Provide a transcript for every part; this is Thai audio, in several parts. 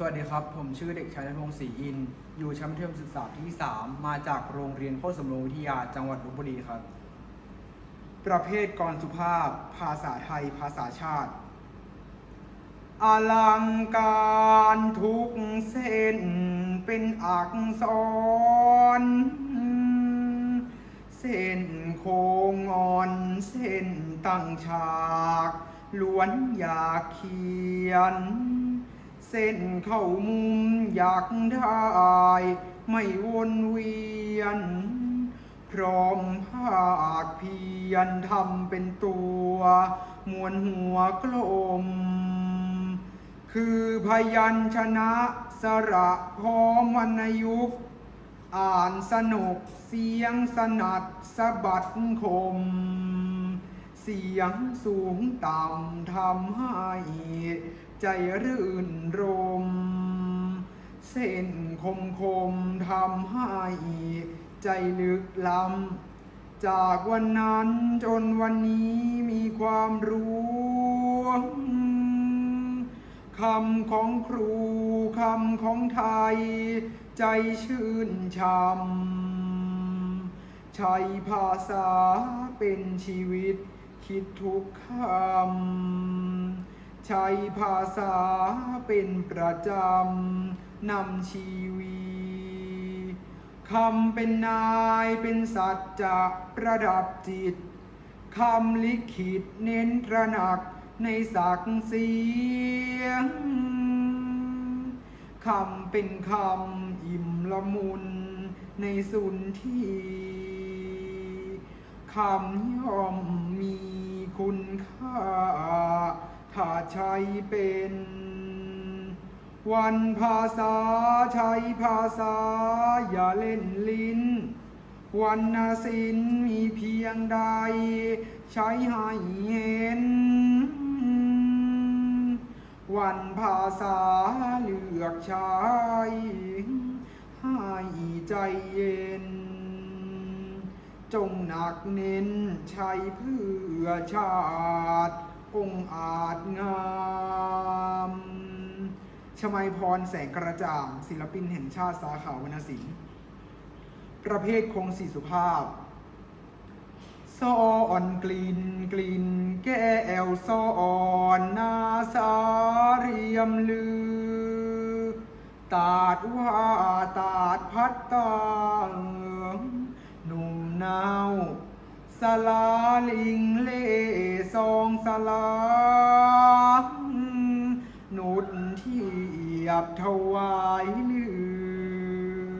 สวัสดีครับ ผมชื่อเด็กชายนพงศ์ศรีอิน อยู่ชั้นมัธยมศึกษาที่ 3 มาจากโรงเรียนโคสำโรงวิทยาจังหวัดลบบุรีครับ ประเภทกรสุภาพ ภาษาไทย ภาษาชาติ อลังการทุกเส้นเป็นอักษร เส้นโค้งงอน เส้นตั้งฉาก ล้วนอยากเขียน เส้นเข้ามุมอยากได้ ไม่วนเวียน พร้อมภาคเพียนทำเป็นตัว มวนหัวกลม คือพยัญชนะสระพร้อมวรรณยุกต์อ่านสนุกเสียงสนัดสะบัดคม เสียงสูงต่ำทำให้ ใจรื่นรม เส้นคมคมทำให้ใจลึกล้ำ จากวันนั้นจนวันนี้มีความรู้คำของครูคำของไทย ใจชื่นชำใช้ภาษาเป็นชีวิต คิดทุกคำ ใช้ภาษาเป็นประจำนำชีวีคำเป็นนายเป็นสัจจะประดับจิตคำลิขิตเน้นตระหนักในศักดิ์เสียงคำเป็นคำอิ่มละมุนในสุนทีคำย่อมมีคุณค่า ถ้าใช้เป็น วันภาษาใช้ภาษา อย่าเล่นลิ้น วันศิลป์มีเพียงใด ใช้ให้เห็น วันภาษาเลือกใช้ให้ใจเย็น จงหนักเน้นใช้เพื่อชาติ องค์อาจงามชมัยพรแสงกระจ่างศิลปินแห่งชาติสาขาวรรณศิลป์ ประเภทคงสีสุภาพซ่อนกลิ่นกลิ่นแก้วซ่อนนาสาเรียมลือ ตาดว่าตาดพัดตาหนุ่มนาวสลาลิงเล่ซองสลา หนุดเทีย บถวายลือ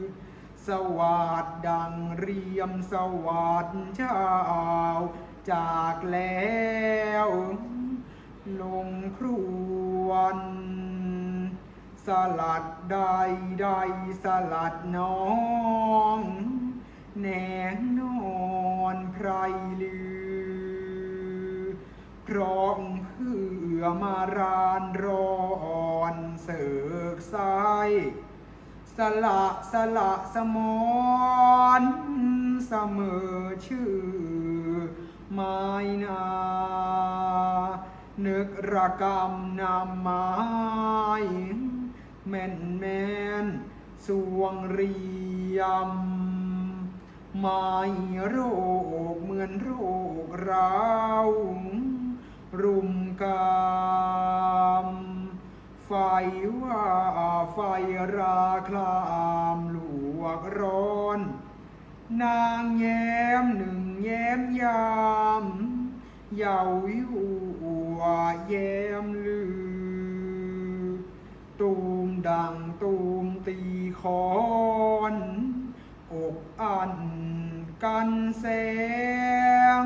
สวัสดดังเรียมสวัสดเจ้าจากแล้วลงครวนสลัดใดใดสลัดน้องแหนงนอนไพรลือพร้อม อมารานรอนเสกไซสละสละสมอนเสมอชื่อไม้นานึกระกำนำไม้แม่นแม่นสวงเรียมไม้โรคเหมือนโรคเรา รุมกามไฟว่าไฟราคลามลวกร้อน นางแย้มหนึ่งแย้มยามเยาอยู่แย้มลือ ตูมดังตูมตีคอนอกอันกันแสง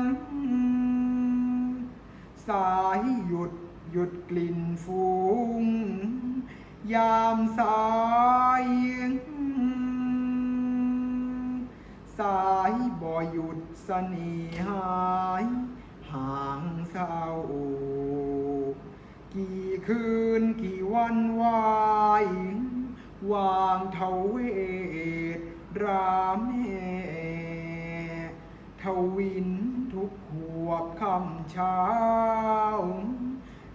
สายหยุดหยุดกลิ่นฟุ้งยามสายสายบ่หยุดสน่หายห่างเศร้ากี่คืนกี่วันวายวางเทเวทรามแห่ทวิน คำเช้า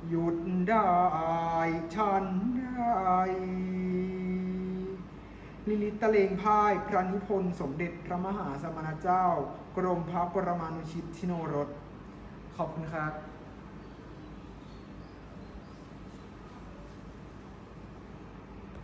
หยุดได้ฉันได้ลิลิตะเลงพายพระนิพนธ์สมเด็จพระมหาสมณเจ้า กรมพระปรมานุชิตชิโนรส ขอบคุณครับ